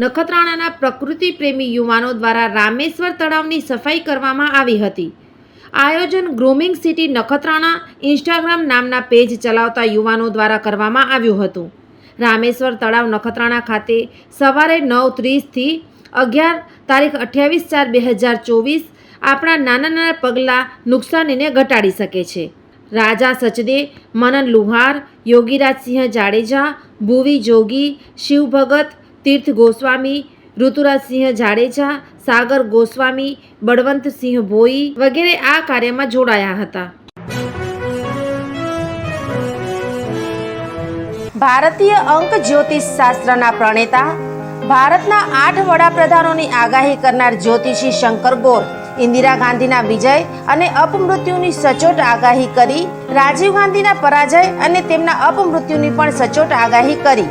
નખત્રાણાના પ્રકૃતિ પ્રેમી યુવાનો દ્વારા રામેશ્વર તળાવની સફાઈ કરવામાં આવી હતી. આયોજન ગ્રૂમિંગ સિટી નખત્રાણા ઇન્સ્ટાગ્રામ નામના પેજ ચલાવતા યુવાનો દ્વારા કરવામાં આવ્યું હતું. રામેશ્વર તળાવ નખત્રાણા ખાતે સવારે નવ ત્રીસથી અગિયાર તારીખ અઠ્યાવીસ ચાર બે હજાર ચોવીસ આપણા નાના નાના પગલાં નુકસાનીને ઘટાડી શકે છે. રાજા સચદે, મનન લુહાર, યોગીરાજસિંહ જાડેજા, ભુવી જોગી, શિવ ભગત તીર્થ ગોસ્વામી ઋતુરાજસિંહ જાડેજા, સાગર ગોસ્વામી બળવંતસિંહ ભોઈ વગેરે આ કાર્યમાં જોડાયા હતા. ભારતીય અંક જ્યોતિષ શાસ્ત્રના પ્રણેતા, ભારતના આઠ વડાપ્રધાનોની આગાહી કરનાર જ્યોતિષી શંકર ગોર, ઇન્દિરા ગાંધીના વિજય અને અપમૃત્યુની સચોટ આગાહી કરી, રાજીવ ગાંધીના પરાજય અને તેમના અપમૃત્યુની પણ સચોટ આગાહી કરી.